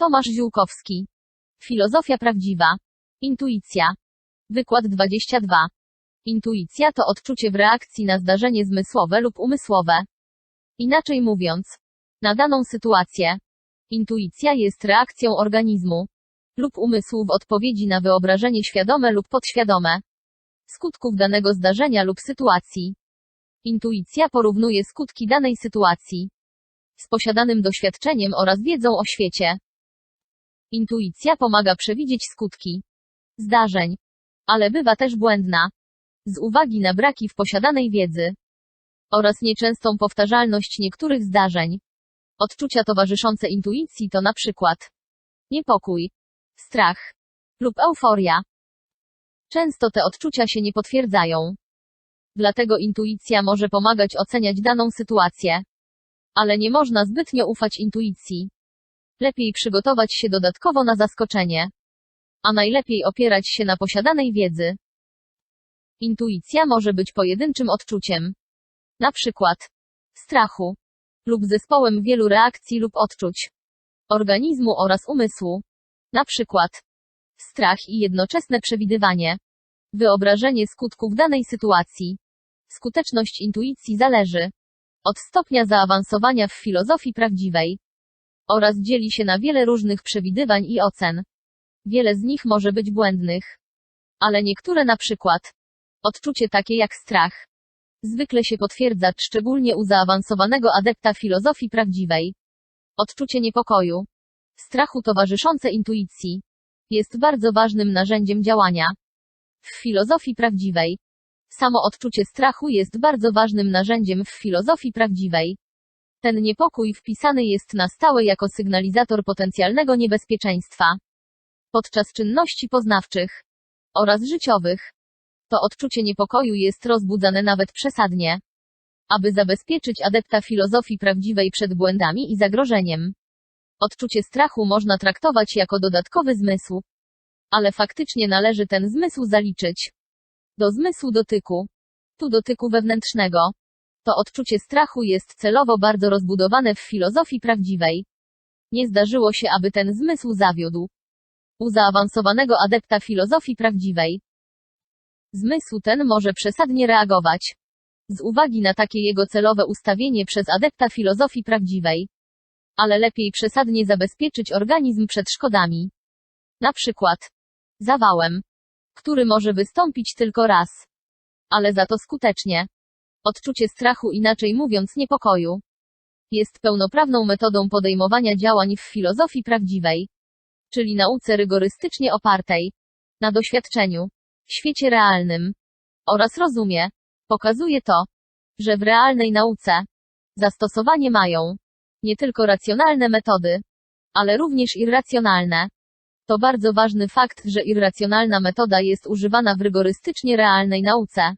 Tomasz Ziółkowski. Filozofia prawdziwa. Intuicja. Wykład 22. Intuicja to odczucie w reakcji na zdarzenie zmysłowe lub umysłowe. Inaczej mówiąc, na daną sytuację. Intuicja jest reakcją organizmu lub umysłu w odpowiedzi na wyobrażenie świadome lub podświadome skutków danego zdarzenia lub sytuacji. Intuicja porównuje skutki danej sytuacji z posiadanym doświadczeniem oraz wiedzą o świecie. Intuicja pomaga przewidzieć skutki zdarzeń, ale bywa też błędna z uwagi na braki w posiadanej wiedzy oraz nieczęstą powtarzalność niektórych zdarzeń. Odczucia towarzyszące intuicji to na przykład niepokój, strach lub euforia. Często te odczucia się nie potwierdzają. Dlatego intuicja może pomagać oceniać daną sytuację. Ale nie można zbytnio ufać intuicji. Lepiej przygotować się dodatkowo na zaskoczenie. A najlepiej opierać się na posiadanej wiedzy. Intuicja może być pojedynczym odczuciem. Na przykład strachu lub zespołem wielu reakcji lub odczuć organizmu oraz umysłu. Na przykład strach i jednoczesne przewidywanie. Wyobrażenie skutków danej sytuacji. Skuteczność intuicji zależy od stopnia zaawansowania w filozofii prawdziwej oraz dzieli się na wiele różnych przewidywań i ocen. Wiele z nich może być błędnych. Ale niektóre na przykład odczucie takie jak strach zwykle się potwierdza, szczególnie u zaawansowanego adepta filozofii prawdziwej. Odczucie niepokoju, strachu towarzyszące intuicji jest bardzo ważnym narzędziem działania. W filozofii prawdziwej samo odczucie strachu jest bardzo ważnym narzędziem w filozofii prawdziwej. Ten niepokój wpisany jest na stałe jako sygnalizator potencjalnego niebezpieczeństwa. Podczas czynności poznawczych oraz życiowych. To odczucie niepokoju jest rozbudzane nawet przesadnie. Aby zabezpieczyć adepta filozofii prawdziwej przed błędami i zagrożeniem. Odczucie strachu można traktować jako dodatkowy zmysł. Ale faktycznie należy ten zmysł zaliczyć do zmysłu dotyku. Tu dotyku wewnętrznego. To odczucie strachu jest celowo bardzo rozbudowane w filozofii prawdziwej. Nie zdarzyło się, aby ten zmysł zawiódł. U zaawansowanego adepta filozofii prawdziwej. Zmysł ten może przesadnie reagować. Z uwagi na takie jego celowe ustawienie przez adepta filozofii prawdziwej. Ale lepiej przesadnie zabezpieczyć organizm przed szkodami. Na przykład zawałem, który może wystąpić tylko raz. Ale za to skutecznie. Odczucie strachu, inaczej mówiąc niepokoju, jest pełnoprawną metodą podejmowania działań w filozofii prawdziwej, czyli nauce rygorystycznie opartej na doświadczeniu, świecie realnym oraz rozumie. Pokazuje to, że w realnej nauce zastosowanie mają nie tylko racjonalne metody, ale również irracjonalne. To bardzo ważny fakt, że irracjonalna metoda jest używana w rygorystycznie realnej nauce.